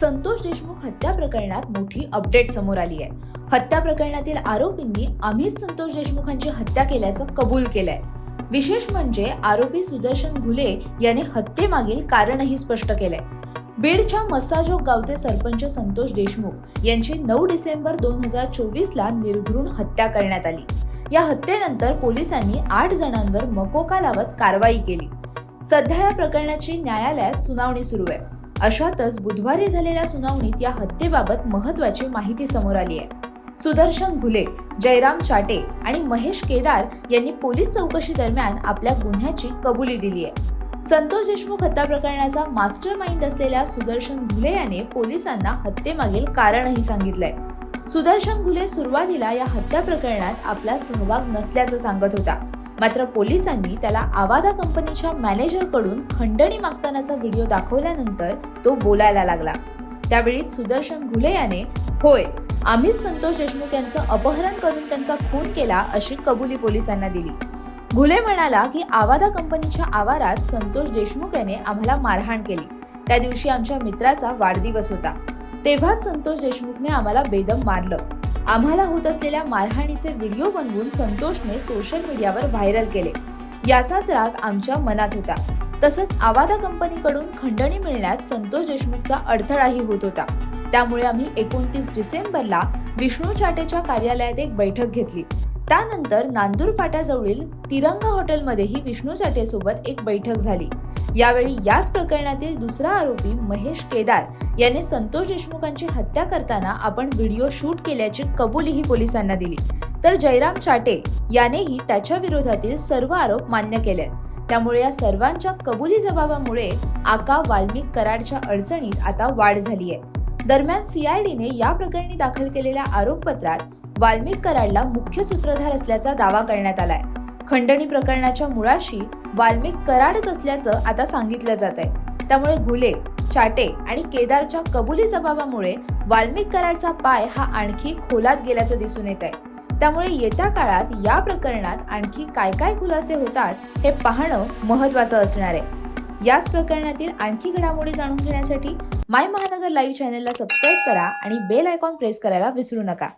संतोष देशमुख हत्या प्रकरणात मोठी अपडेट समोर आली आहे. हत्या प्रकरणातील आरोपींनी आम्हीच संतोष देशमुखांची हत्या केल्याचं कबूल केलंय. विशेष म्हणजे आरोपी सुदर्शन घुले याने हत्येमागील कारणही स्पष्ट केलंय. बीडच्या मस्साजोग गावचे सरपंच संतोष देशमुख यांची नऊ डिसेंबर दोन हजार चोवीस ला निर्घृण हत्या करण्यात आली. या हत्येनंतर पोलिसांनी आठ जणांवर मकोका लावत कारवाई केली. सध्या या प्रकरणाची न्यायालयात सुनावणी सुरू आहे. अशातच बुधवारी झालेल्या सुनावणीत या हत्येबाबत महत्वाची माहिती समोर आली आहे. सुदर्शन घुले जयराम चाटे आणि महेश केदार यांनी पोलीस चौकशी दरम्यान आपल्या गुन्ह्याची कबुली दिली आहे. संतोष देशमुख हत्या प्रकरणाचा मास्टर माइंड असलेल्या सुदर्शन घुले याने पोलिसांना हत्येमागील कारणही सांगितलंय. सुदर्शन घुले सुरुवातीला या हत्या प्रकरणात आपला सहभाग नसल्याचं सांगत होता. मात्र पोलिसांनी त्याला आवादा कंपनीच्या मॅनेजरकडून खंडणी मागतानाचा व्हिडिओ दाखवल्यानंतर तो बोलायला लागला. त्यावेळी सुदर्शन घुले याने होय आम्हीच संतोष देशमुख यांचं अपहरण करून त्यांचा खून केला अशी कबुली पोलिसांना दिली. घुले म्हणाला की आवादा कंपनीच्या आवारात संतोष देशमुख याने आम्हाला मारहाण केली. त्या दिवशी आमच्या मित्राचा वाढदिवस होता. तेव्हाच संतोष देशमुखने आम्हाला बेदम मारलं. आम्हाला होत असलेल्या मारहाणीचे व्हिडिओ बनवून संतोषने सोशल मीडियावर व्हायरल केले. याचाच राग आमच्या मनात होता. तसंच आवादा कंपनीकडून खंडणी मिळण्यात संतोष देशमुखचा अडथळाही होत होता. त्यामुळे आम्ही एकोणतीस डिसेंबरला विष्णू चाटेच्या कार्यालयात एक बैठक घेतली. त्यानंतर नांदूर फाट्याजवळील तिरंगा हॉटेलमध्येही विष्णू चाटेसोबत एक बैठक झाली. यावेळी याच प्रकरणातील दुसरा आरोपी महेश केदार याने संतोष देशमुखांची हत्या करताना आपण व्हिडिओ शूट केल्याची कबुलीही पोलिसांना दिली. तर जयराम चाटे यानेही त्याच्या विरोधातील सर्व आरोप मान्य केले. त्यामुळे या सर्वांच्या कबुली जबाबामुळे आका वाल्मिक कराडच्या अडचणीत आता वाढ झाली आहे दरम्यान सीआयडीने या प्रकरणी दाखल केलेल्या आरोपपत्रात वाल्मिक कराडला मुख्य सूत्रधार असल्याचा दावा करण्यात आलाय. खंडणी प्रकरणाच्या मुळाशी वाल्मिक कराडच असल्याचं आता सांगितलं जात आहे. त्यामुळे घुले चाटे आणि केदारच्या कबुली जबाबामुळे वाल्मिक कराडचा पाय हा आणखी खोलात गेल्याचं दिसून येत आहे. त्यामुळे येत्या काळात या प्रकरणात आणखी काय काय खुलासे होतात हे पाहणं महत्वाचं असणार आहे. याच प्रकरणातील आणखी घडामोडी जाणून घेण्यासाठी माय महानगर लाईव्ह चॅनलला सबस्क्राईब करा आणि बेल आयकॉन प्रेस करायला विसरू नका.